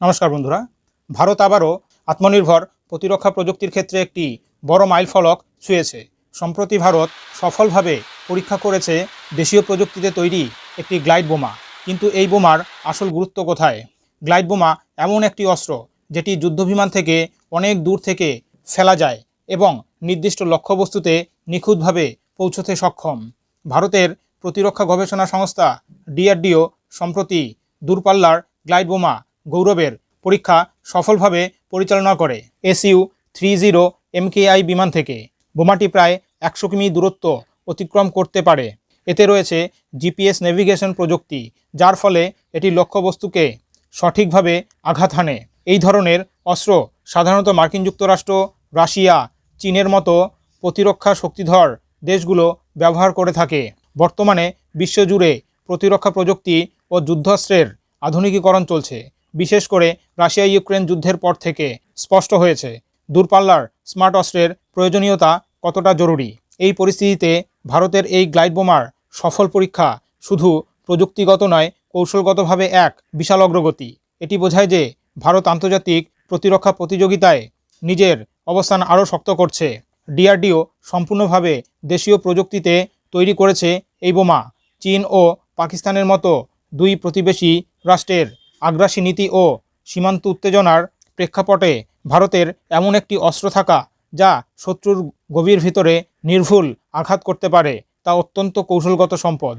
নমস্কার বন্ধুরা। ভারত আবারও আত্মনির্ভর প্রতিরক্ষা প্রযুক্তির ক্ষেত্রে একটি বড় মাইলফলক ছুঁয়েছে। সম্প্রতি ভারত সফলভাবে পরীক্ষা করেছে দেশীয় প্রযুক্তিতে তৈরি একটি গ্লাইড বোমা। কিন্তু এই বোমার আসল গুরুত্ব কোথায়? গ্লাইড বোমা এমন একটি অস্ত্র যেটি যুদ্ধবিমান থেকে অনেক দূর থেকে ফেলা যায় এবং নির্দিষ্ট লক্ষ্যবস্তুতে নিখুঁতভাবে পৌঁছতে সক্ষম। ভারতের প্রতিরক্ষা গবেষণা সংস্থা ডিআরডিও সম্প্রতি দূরপাল্লার গ্লাইড বোমা গৌরবের পরীক্ষা সফলভাবে পরিচালনা করে। এসইউ থ্রি জিরো এমকেআই বিমান থেকে। বোমাটি প্রায় একশো কিমি দূরত্ব অতিক্রম করতে পারে। এতে রয়েছে জিপিএস নেভিগেশন প্রযুক্তি, যার ফলে এটি লক্ষ্যবস্তুকে সঠিকভাবে আঘাত হানে। এই ধরনের অস্ত্র সাধারণত মার্কিন যুক্তরাষ্ট্র, রাশিয়া, চীনের মতো প্রতিরক্ষা শক্তিধর দেশগুলো ব্যবহার করে থাকে। বর্তমানে বিশ্বজুড়ে প্রতিরক্ষা প্রযুক্তি ও যুদ্ধাস্ত্রের আধুনিকীকরণ চলছে। বিশেষ করে রাশিয়া ইউক্রেন যুদ্ধের পর থেকে স্পষ্ট হয়েছে দূরপাল্লার স্মার্ট অস্ত্রের প্রয়োজনীয়তা কতটা জরুরি। এই পরিস্থিতিতে ভারতের এই গ্লাইড বোমার সফল পরীক্ষা শুধু প্রযুক্তিগত নয়, কৌশলগতভাবে এক বিশাল অগ্রগতি। এটি বোঝায় যে ভারত আন্তর্জাতিক প্রতিরক্ষা প্রতিযোগিতায় নিজের অবস্থান আরও শক্ত করছে। ডিআরডিও সম্পূর্ণভাবে দেশীয় প্রযুক্তিতে তৈরি করেছে এই বোমা। চীন ও পাকিস্তানের মতো দুই প্রতিবেশী রাষ্ট্রের আগ্রাসী নীতি ও সীমান্ত উত্তেজনার প্রেক্ষাপটে ভারতের এমন একটি অস্ত্র থাকা যা শত্রুর গভীর ভিতরে নির্ভুল আঘাত করতে পারে, তা অত্যন্ত কৌশলগত সম্পদ।